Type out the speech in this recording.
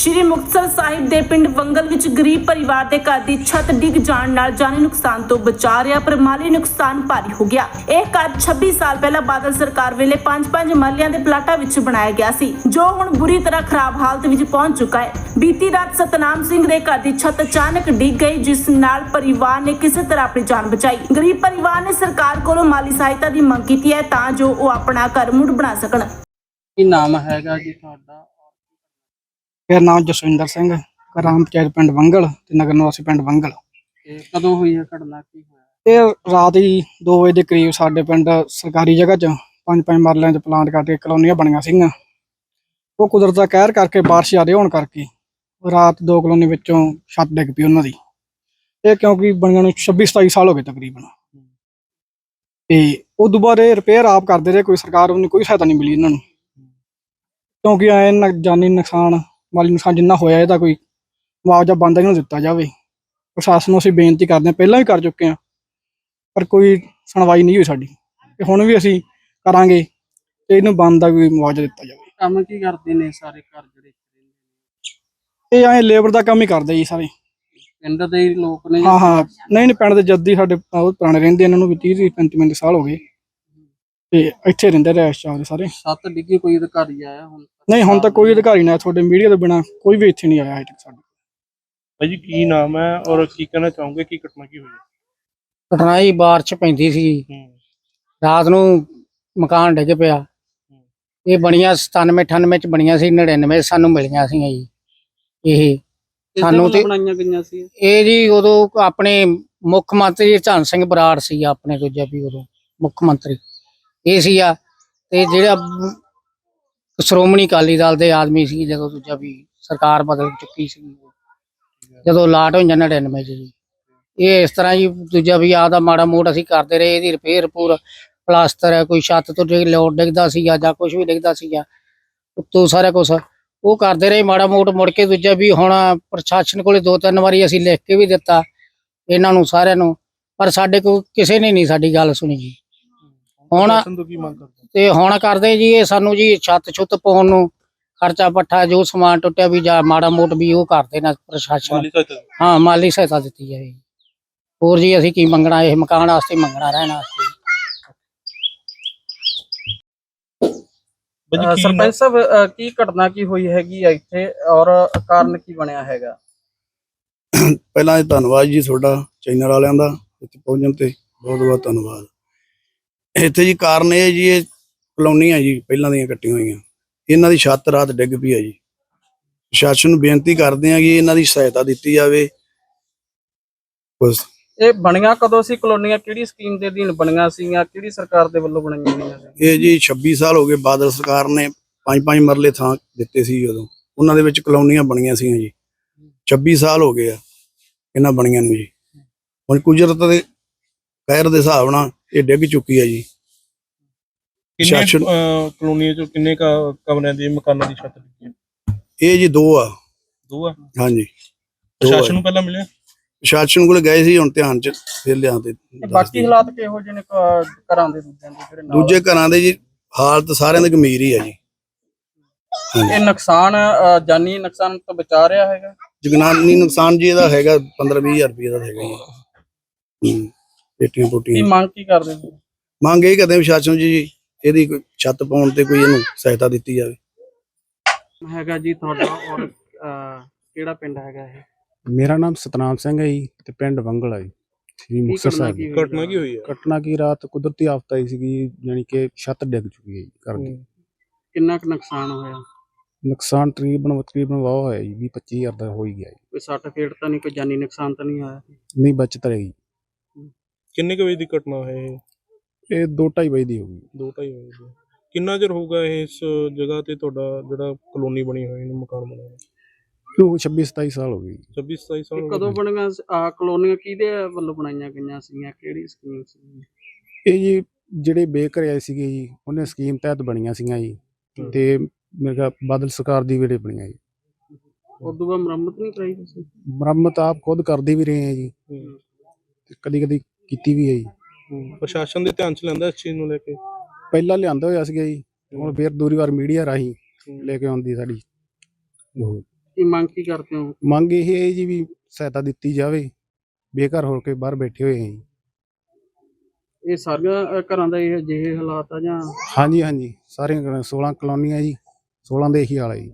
ਸ਼੍ਰੀ ਮੁਕਤਸਰ ਸਾਹਿਬ ਦੇ ਪਿੰਡ ਵੰਗਲ ਵਿੱਚ ਗਰੀਬ ਪਰਿਵਾਰ ਦੇ ਘਰ ਦੀ ਛੱਤ ਡਿੱਗ ਜਾਣ ਨਾਲ ਜਾਨੀ ਨੁਕਸਾਨ ਤੋਂ ਬਚਾ ਰਿਹਾ, ਪਰ ਮਾਲੀ ਨੁਕਸਾਨ ਭਾਰੀ ਹੋ ਗਿਆ। ਇਹ ਘਰ 26 ਸਾਲ ਪਹਿਲਾਂ ਬਾਦਲ ਸਰਕਾਰ ਵੇਲੇ 5-5 ਮਰਲਿਆਂ ਦੇ ਪਲਾਟਾਂ ਵਿੱਚ ਬਣਾਇਆ ਗਿਆ ਸੀ, ਜੋ ਹੁਣ ਬੁਰੀ ਤਰ੍ਹਾਂ ਖਰਾਬ ਹਾਲਤ ਵਿੱਚ ਪਹੁੰਚ ਚੁੱਕਾ ਹੈ। ਬੀਤੀ ਰਾਤ ਸਤਨਾਮ ਸਿੰਘ ਦੇ ਘਰ ਦੀ ਛੱਤ ਅਚਾਨਕ ਡਿੱਗ ਗਈ, ਜਿਸ ਨਾਲ ਪਰਿਵਾਰ ਨੇ ਕਿਸੇ ਤਰ੍ਹਾਂ ਆਪਣੀ ਜਾਨ ਬਚਾਈ। ਗਰੀਬ ਪਰਿਵਾਰ ਨੇ ਸਰਕਾਰ ਕੋਲੋਂ ਮਾਲੀ ਸਹਾਇਤਾ ਦੀ ਮੰਗ ਕੀਤੀ ਹੈ ਤਾਂ ਜੋ ਉਹ ਆਪਣਾ ਘਰ ਮੁੜ ਬਣਾ ਸਕਣ। ਕੀ ਨਾਮ ਹੈਗਾ ਜੀ ਤੁਹਾਡਾ? ਮੇਰਾ ਨਾਮ ਜਸਵਿੰਦਰ ਸਿੰਘ ਗ੍ਰਾਮ ਪੰਚਾਇਤ ਪਿੰਡ ਵੰਗਲ ਤੇ ਨਗਰ ਨਿਵਾਸੀ ਪਿੰਡ ਵੰਗਲ। ਕਦੋਂ ਹੋਈ ਹੈ ਘਟਨਾ ਕੀ ਹੋਇਆ? ਇਹ ਰਾਤ ਹੀ 2 ਵਜੇ ਦੇ ਕਰੀਬ ਸਾਡੇ ਪਿੰਡ ਸਰਕਾਰੀ ਜਗ੍ਹਾ 'ਚ ਪੰਜ ਪੰਜ ਮਰਲਿਆਂ 'ਚ ਪਲਾਂਟ ਕਰਕੇ ਕਲੋਨੀਆਂ ਬਣੀਆਂ ਸੀਗੀਆਂ। ਉਹ ਕੁਦਰਤ ਦਾ ਕਹਿਰ ਕਰਕੇ ਬਾਰਿਸ਼ ਜ਼ਿਆਦਾ ਹੋਣ ਕਰਕੇ ਰਾਤ ਦੋ ਕਲੋਨੀ ਵਿੱਚੋਂ ਛੱਤ ਡਿੱਗ ਪਈ ਉਹਨਾਂ ਦੀ। ਇਹ ਕਿਉਂਕਿ ਬਣੀਆਂ ਨੂੰ 26 27 ਸਾਲ ਹੋ ਗਏ ਤਕਰੀਬਨ। ਤੇ ਉਹ ਦੁਬਾਰੇ ਰਿਪੇਅਰ ਆਪ ਕਰਦੇ ਰਹੇ ਕੋਈ ਸਰਕਾਰ ਵੱਲੋਂ ਕੋਈ ਸਹਾਇਤਾ ਨਹੀਂ ਮਿਲੀ ਇਹਨਾਂ ਨੂੰ। ਕਿਉਂਕਿ ਐ ਜਾਨੀ ਨੁਕਸਾਨ ਮਾਲੀ ਨੁਕਸਾਨ ਜਿੰਨਾ ਹੋਇਆ ਇਹਦਾ ਕੋਈ ਮੁਆਵਜ਼ਾ ਬੰਦਾ ਇਹਨੂੰ ਦਿੱਤਾ ਜਾਵੇ। ਪ੍ਰਸ਼ਾਸਨ ਨੂੰ ਅਸੀਂ ਬੇਨਤੀ ਕਰਦੇ ਹਾਂ ਪਹਿਲਾਂ ਵੀ ਕਰ ਚੁੱਕੇ ਹਾਂ ਪਰ ਕੋਈ ਸੁਣਵਾਈ ਨਹੀਂ ਹੋਈ ਸਾਡੀ। ਤੇ ਹੁਣ ਵੀ ਅਸੀਂ ਕਰਾਂਗੇ ਤੇ ਇਹਨੂੰ ਬੰਦ ਦਾ ਕੋਈ ਮੁਆਵਜ਼ਾ ਦਿੱਤਾ ਜਾਵੇ। ਕੰਮ ਕੀ ਕਰਦੇ ਨੇ ਸਾਰੇ ਘਰ ਜਿਹੜੇ ਇਹ ਐਂ ਲੇਬਰ ਦਾ ਕੰਮ ਹੀ ਕਰਦੇ ਜੀ ਸਾਰੇ। ਪਿੰਡ ਦੇ ਹੀ ਲੋਕ ਨੇ ਹਾਂ ਹਾਂ। ਨਹੀਂ ਨਹੀਂ ਪਿੰਡ ਦੇ ਜੱਦੀ ਸਾਡੇ ਪੁਰਾਣੇ ਰਹਿੰਦੇ ਇਹਨਾਂ ਨੂੰ ਵੀ 30 35 35 ਸਾਲ ਹੋ ਗਏ। ਤੇ ਇੱਥੇ ਰਹਿੰਦੇ ਚਾਹ ਦੇ ਸਾਰੇ। ਸੱਤ ਡਿੱਗੀ ਕੋਈ ਅਧਿਕਾਰੀ ਆਇਆ ਹੁਣ? ਤੱਕ? ਨਹੀਂ ਹੁਣ ਤੱਕ ਕੋਈ ਅਧਿਕਾਰੀ ਨਹੀਂ ਆਇਆ ਤੁਹਾਡੇ ਮੀਡੀਆ ਤੋਂ ਬਿਨਾ ਕੋਈ ਵੀ ਇੱਥੇ ਨਹੀਂ ਆਇਆ ਹਜੇ ਤੱਕ ਸਾਡੇ। ਭਾਈ ਜੀ ਕੀ ਨਾਮ ਹੈ ਔਰ ਕੀ ਕਹਿਣਾ ਚਾਹੋਗੇ? ਕੀ ਘਟਨਾ ਕੀ ਹੋਈ ਹੈ? ਘਟਨਾ ਹੀ ਬਾਰਿਸ਼ ਪੈਂਦੀ ਸੀ। ਹੂੰ। ਰਾਤ ਨੂੰ ਮਕਾਨ ਡਿੱਗ ਪਿਆ। ਇਹ ਬਣੀਆਂ 97 98 ਚ ਬਣੀਆਂ ਸੀ 99 ਸਾਨੂੰ ਮਿਲੀਆਂ ਸੀ ਜੀ। ਇਹ ਕਿਸ ਦੇ ਸਾਨੂੰ ਵੱਲੋਂ ਤੇ- ਬਣਾਈਆਂ ਗਈਆਂ ਸੀ? ਇਹ ਜੀ ਉਦੋਂ ਆਪਣੇ ਮੁੱਖ ਮੰਤਰੀ ਧੰਨ ਸਿੰਘ ਬਰਾੜ ਸੀ ਆਪਣੇ ਦੂਜਾ ਵੀ ਉਦੋਂ ਮੁੱਖ ਮੰਤਰੀ। ਇਹ ਸੀ ਆ, ਤੇ ਜਿਹੜਾ ਸ਼੍ਰੋਮਣੀ ਅਕਾਲੀ ਦਲ ਦੇ ਆਦਮੀ ਸੀ, ਜਦੋਂ ਦੂਜਾ ਵੀ ਸਰਕਾਰ ਬਦਲ ਚੁੱਕੀ ਸੀ, ਜਦੋਂ ਲਾਟ ਹੋਈ 99 ਚ ਜੀ। ਇਹ ਇਸ ਤਰ੍ਹਾਂ ਜੀ, ਦੂਜਾ ਵੀ ਆਦਾ ਮਾੜਾ ਮੋੜ ਅਸੀਂ ਕਰਦੇ ਰਹੇ, ਇਹਦੀ ਰਿਪੇਅਰ ਪੂਰ ਪਲਾਸਟਰ ਹੈ, ਕੋਈ ਛੱਤ ਤੋਂ ਡਿੱਗ ਲੋਡ ਡਿੱਗਦਾ ਸੀਗਾ ਜਾਂ ਕੁਝ ਵੀ ਡਿੱਗਦਾ ਸੀਗਾ ਉੱਤੋਂ ਸਾਰਾ ਕੁਝ ਉਹ ਕਰਦੇ ਰਹੇ ਮਾੜਾ ਮੋੜ, ਮੁੜ ਕੇ ਦੂਜਾ ਵੀ ਹੁਣ ਪ੍ਰਸ਼ਾਸਨ ਕੋਲੇ ਦੋ ਤਿੰਨ ਵਾਰੀ ਅਸੀਂ ਲਿਖ ਕੇ ਵੀ ਦਿੱਤਾ, ਇਹਨਾਂ ਨੂੰ ਸਾਰਿਆਂ ਨੂੰ, ਪਰ ਸਾਡੇ ਕੋਲ ਕਿਸੇ ਨੇ ਨਹੀਂ ਸਾਡੀ ਗੱਲ ਸੁਣੀ ਜੀ। ਹੁਣ ਪ੍ਰਸ਼ਾਸਨ ਤੋਂ ਕੀ ਮੰਗ ਕਰਦੇ ਤੇ ਹੁਣ ਕਰਦੇ ਜੀ ਇਹ ਸਾਨੂੰ ਜੀ ਛੱਤ ਛੁੱਤ ਪਾਉਣ ਨੂੰ ਖਰਚਾ ਪੱਠਾ ਜੋ ਸਮਾਨ ਟੁੱਟਿਆ ਵੀ ਜਾਂ ਮਾੜਾ ਮੋਟ ਵੀ ਉਹ ਕਰਦੇ ਨਾ ਪ੍ਰਸ਼ਾਸਨ। ਮਾਲੀ ਸਹਾਇਤਾ ਦੀ। ਹਾਂ ਮਾਲੀ ਸਹਾਇਤਾ ਦਿੱਤੀ ਜਾਵੇ ਹੋਰ ਜੀ ਅਸੀਂ ਕੀ ਮੰਗਣਾ ਇਹ ਮਕਾਨ ਵਾਸਤੇ ਮੰਗਣਾ ਰਹਿਣ ਵਾਸਤੇ। ਭਾਈ ਅਹ ਜੀ ਕੀ ਸਰਪੰਚ ਸਾਹਿਬ ਅਹ ਕੀ ਘਟਨਾ ਕੀ ਹੋਈ ਹੈਗੀ ਆ ਇੱਥੇ ਔਰ ਕਾਰਨ ਕੀ ਬਣਿਆ ਹੈਗਾ? ਪਹਿਲਾਂ ਇਹ ਧੰਨਵਾਦ ਜੀ ਤੁਹਾਡਾ ਚੈਨਲ ਵਾਲਿਆਂ ਦਾ ਇੱਥੇ ਪਹੁੰਚਣ ਤੇ ਬਹੁਤ ਬਹੁਤ ਧੰਨਵਾਦ। ਇੱਥੇ ਜੀ ਕਾਰਨ ਇਹ ਜੀ ਇਹ ਕਲੋਨੀਆਂ ਜੀ ਪਹਿਲਾਂ ਦੀਆਂ ਕੱਟੀਆਂ ਹੋਈਆਂ। ਇਹਨਾਂ ਦੀ ਛੱਤ ਰਾਤ ਡਿੱਗ ਪਈ ਹੈ ਜੀ। ਪ੍ਰਸ਼ਾਸਨ ਨੂੰ ਬੇਨਤੀ ਕਰਦੇ ਹਾਂ ਕਿ ਇਹਨਾਂ ਦੀ ਸਹਾਇਤਾ ਦਿੱਤੀ ਜਾਵੇ। ਬਸ। ਇਹ ਬਣੀਆਂ ਕਦੋਂ ਸੀ ਕਲੋਨੀਆਂ? ਕਿਹੜੀ ਸਕੀਮ ਦੇ ਅਧੀਨ ਬਣੀਆਂ ਸੀਗੀਆਂ? ਕਿਹੜੀ ਸਰਕਾਰ ਦੇ ਵੱਲੋਂ ਬਣਾਈਆਂ ਗਈਆਂ ਸੀ? ਇਹ ਜੀ 26 ਸਾਲ ਹੋ ਗਏ ਬਾਦਲ ਸਰਕਾਰ ਨੇ ਪੰਜ ਪੰਜ ਮਰਲੇ ਥਾਂ ਦਿੱਤੇ ਸੀ ਉਦੋਂ। ਉਹਨਾਂ ਦੇ ਵਿੱਚ ਕਲੋਨੀਆਂ ਬਣੀਆਂ ਸੀਗੀਆਂ ਜੀ। 26 ਸਾਲ ਹੋ ਗਏ ਆ ਇਹਨਾਂ ਬਣੀਆਂ ਨੂੰ ਜੀ। ਹੁਣ ਕੁਦਰਤ ਦੇ ਕਹਿਰ ਦੇ ਹਿਸਾਬ ਨਾਲ ਇਹ ਡਿੱਗ ਚੁੱਕੀ ਹੈ ਜੀ। ਕਿੰਨੇ ਅਹ, ਕਲੋਨੀਆਂ ਚੋਂ ਕਿੰਨੇ ਕ- ਕਮਰਿਆਂ ਦੀ ਮਕਾਨਾਂ ਦੀ ਛੱਤ ਡਿੱਗੀ ਹੈ? ਇਹ ਜੀ ਦੋ ਆ। ਦੋ ਆ? ਹਾਂਜੀ। ਦੋ ਆ ਪ੍ਰਸ਼ਾਸਨ ਜੀ। ਨੂੰ ਪਹਿਲਾਂ ਮਿਲਿਆ? ਪ੍ਰਸ਼ਾਸਨ ਕੋਲ ਗਏ ਸੀ ਹੁਣ ਧਿਆਨ ਚ ਫਿਰ ਲਿਆ ਤੇ ਤੇ ਬਾਕੀ ਹਾਲਾਤ ਕਿਹੋ ਜਿਹੇ ਨੇ ਕ- ਘਰਾਂ ਦੇ ਦੂਜਿਆਂ ਦੇ ਜਿਹੜੇ ਨਾਲ ਦੂਜੇ ਘਰਾਂ ਦੇ ਜੀ ਹਾਲਤ ਸਾਰਿਆਂ ਦੀ ਗੰਭੀਰ ਹੀ ਆ ਜੀ। ਇਹ ਨੁਕਸਾਨ ਜਾਨੀ ਨੁਕਸਾਨ ਤੋਂ ਬਚਾ ਰਿਹਾ ਹੈਗਾ? ਜਗਨਾਨੀ ਨੁਕਸਾਨ ਜੀ ਇਹਦਾ ਹੈਗਾ 15 20000 ਰੁਪਏ ਦਾ ਹੈਗਾ ਜੀ। ਹੂੰ। ਪੇਟੀਆਂ ਕੀ ਪੋਟੀਆਂ ਮੰਗ ਕੀ ਕਰਦੇ ਹੋ? ਮੰਗ ਇਹ ਕਰਦੇ ਹਾਂ ਜੀ ਇਹਦੀ ਕੋਈ ਛੱਤ ਪਾਉਣ ਤੇ ਕੋਈ ਇਹਨੂੰ ਸਹਾਇਤਾ ਦਿੱਤੀ ਜਾਵੇ। ਹੈਗਾ ਜੀ ਤੁਹਾਡਾ ਔਰ ਅਹ, ਕਿਹੜਾ ਪਿੰਡ ਹੈਗਾ ਇਹ? ਮੇਰਾ ਨਾਮ ਸਤਨਾਮ ਸਿੰਘ ਹੈ ਜੀ ਤੇ ਪਿੰਡ ਵੰਗਲ ਹੈ ਜੀ ਸ੍ਰੀ ਕੀ ਮੁਕਤਸਰ ਘਟਨਾ ਸਾਹਿਬ। ਕੀ ਘਟਨਾ ਕੀ ਹੋਈ ਹੈ ਘਟਨਾ ਕੀ ਰਾਤ ਕੁਦਰਤੀ ਆਫਤ ਆਈ ਸੀਗੀ ਯਾਨੀ ਕਿ ਛੱਤ ਡਿੱਗ ਚੁੱਕੀ ਹੈ ਜੀ ਘਰ ਦੀ। ਕਿੰਨਾ ਕੁ ਨੁਕਸਾਨ ਹੋਇਆ? ਨੁਕਸਾਨ ਤਕਰੀਬਨ ਤਕਰੀਬਨ ਵਾਹ ਹੋਇਆ ਜੀ 20 25000 ਦਾ ਹੋ ਹੀ ਗਿਆ ਜੀ। ਕੋਈ ਸੱਟ ਫੇਟ ਤਾਂ ਨਹੀਂ ਕੋਈ ਜਾਨੀ ਨੁਕਸਾਨ ਤਾਂ ਨਹੀਂ ਹੋਇਆ ਨਹੀਂ ਬਚਤ ਰਹੀ। ਕਿੰਨੇ ਕੁ ਵਜੇ ਦੀ ਘਟਨਾ ਹੈ ਇਹ? ਇਹ 2:30 ਵਜੇ ਦੀ ਹੋ ਗਈ। ਦੋ ਢਾਈ ਵਜੇ ਦੀ। ਕਿੰਨਾ ਚਿਰ ਹੋਊਗਾ ਇਹ ਇਸ ਜਗ੍ਹਾ ਤੇ ਤੁਹਾਡਾ ਜਿਹੜਾ ਕਲੋਨੀ ਬਣੀ ਹੋਈ ਨੂੰ ਮਕਾਨ ਬਣਿਆ ਹੋਇਆ? ਕਿਉਂ 26 27 ਸਾਲ ਹੋ ਗਈ 26 27 ਸਾਲ ਹੋ ਗਏ? ਕਦੋਂ ਬਣੀਆਂ ਆ ਕਲੋਨੀਆਂ ਕਿਹਦੇ ਵੱਲੋਂ ਬਣਾਈਆਂ ਗਈਆਂ ਸੀਗੀਆਂ? ਕਿਹੜੀ ਸਕੀਮ ਸੀ ਇਹ ਜੀ ਜਿਹੜੇ ਬੇਘਰ ਆਏ ਸੀਗੇ ਜੀ ਉਹਨੇ ਸਕੀਮ ਤਹਿਤ ਬਣੀਆਂ ਸੀਗੀਆਂ ਜੀ। ਤੇ ਮੇਰੇ ਖਿਆਲ ਬਾਦਲ ਸਰਕਾਰ ਦੀ ਵੇਲੇ ਬਣੀਆਂ ਜੀ। ਉਦੋਂ ਬਾਅਦ ਮੁਰੰਮਤ ਨਹੀਂ ਕਰਾਈ ਤੁਸੀਂ? ਮੁਰੰਮਤ ਆਪ ਖੁਦ ਕਰਦੇ ਵੀ ਰਹੇ ਆ ਜੀ। ਹੂੰ। ਤੇ ਕਦੀ ਕਦੀ ਕੀਤੀ ਵੀ ਹੈ ਜੀ। ਪ੍ਰਸ਼ਾਸਨ ਦੇ ਧਿਆਨ ਚ ਲੈਂਦਾ ਇਸ ਚੀਜ਼ ਨੂੰ ਲੈ ਕੇ? ਪਹਿਲਾਂ ਲਿਆਂਦਾ ਹੋਇਆ ਸੀਗਾ ਜੀ ਹੁਣ ਫੇਰ ਦੂਰੀ ਵਾਰ ਮੀਡੀਆ ਰਾਹੀਂ। ਲੈ ਕੇ ਆਉਂਦੀ ਸਾਡੀ। ਉਹ ਕੀ ਮੰਗ ਕੀ ਕਰਦੇ ਹੋ? ਮੰਗ ਇਹ ਹੈ ਜੀ ਵੀ ਸਹਾਇਤਾ ਦਿੱਤੀ ਜਾਵੇ ਬੇਘਰ ਹੋ ਕੇ ਬਾਹਰ ਬੈਠੇ ਹੋਏ ਹੈ ਜੀ। ਇਹ ਸਾਰੀਆਂ ਅ, ਘਰਾਂ ਦਾ ਇਹ ਜਿਹੇ ਹਾਲਾਤ ਆ ਜਾਂ ਹਾਂਜੀ ਹਾਂਜੀ। ਸਾਰੀਆਂ ਕਲੋਨੀਆਂ 16 ਕਲੋਨੀਆਂ ਜੀ 16 ਦੇ ਇਹੀ ਹਾਲ ਹੈ ਜੀ।